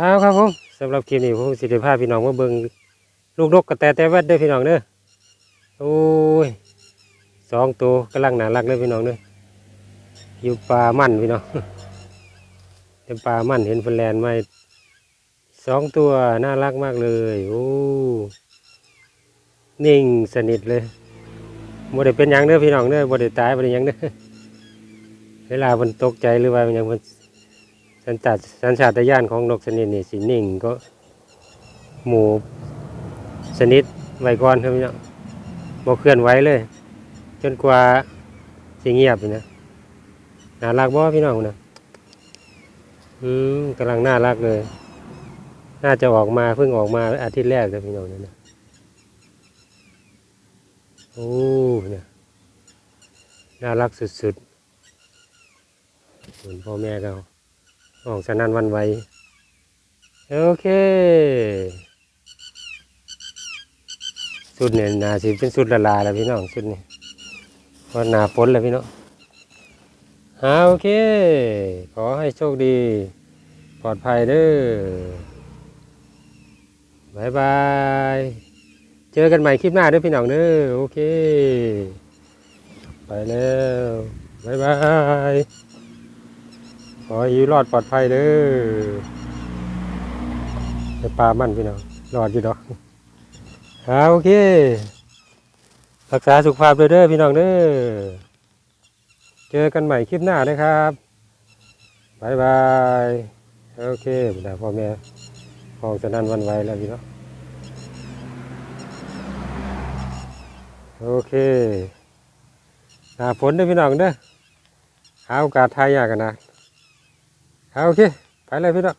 อ้าครับผมสำหรับคลิปนี้ผมสิได้พาพพี่น้องมาเบิ่งลูกนกกระแตแต่แวดเด้อพี่น้องเด้อโอ้ยสองตัวกำลังน่ารักเลยพี่น้องเด้ออยู่ป่ามั่นพี่น้องเป็นป่ามั่นเห็นฟินแลนด์ไหมาสองตัวน่ารักมากเลยโอ้นิ่งสนิทเลยบ่ได้เป็นยังเด้อพี่น้องเด้อบ่ได้ตายบ่ได้หยังเด้อเวลามันตกใจหรือว่ามันยังมัน สัญชาตสัญชาตญาณของนกชนิดนี้สินิ่งก็หมู่ชนิดไวก่อนครับพี่น้องบ่เคลื่อนไหวเลย จนกว่าสิเงียบนี่นะน่ารักบ่พี่น้องนะอืมกำลังน่ารักเลย น่าจะออกมาเพิ่งออกมาอาทิตย์แรกเลยพี่น้องเนี่ยนะโอ้เนี่ยน่ารักสุดๆส่วนพ่อแม่ก็ ออกสนันวันไหวโอเคสุดเนี่ยนาสิเป็นสุดละลาแล้วพี่น้องสุดนี่เพราะหนาฝนแล้วพี่น้องฮาโอเค ขอให้โชคดี ปลอดภัยเด้อบายบาย เจอกันใหม่คลิปหน้าด้อพี่น้องเด้อโอเค ไปแล้วบายบาย ขอให้อยู่รอดปลอดภัยเด้อไปปลามันพี่น้องรอดอยู่ดอกอ่าโอเค รักษาสุขภาพเด้อพี่น้องเด้อเจอกันใหม่คลิปหน้าเลยครับบายบายโอเคบรรดาพ่อแม่ห้องจะนั่นวันไหวแล้วพี่น้องโอเคหาฝนเด้อพี่น้องเด้อหาโอกาสทายยากกันนะ โอเค ไปเลยพี่น้อง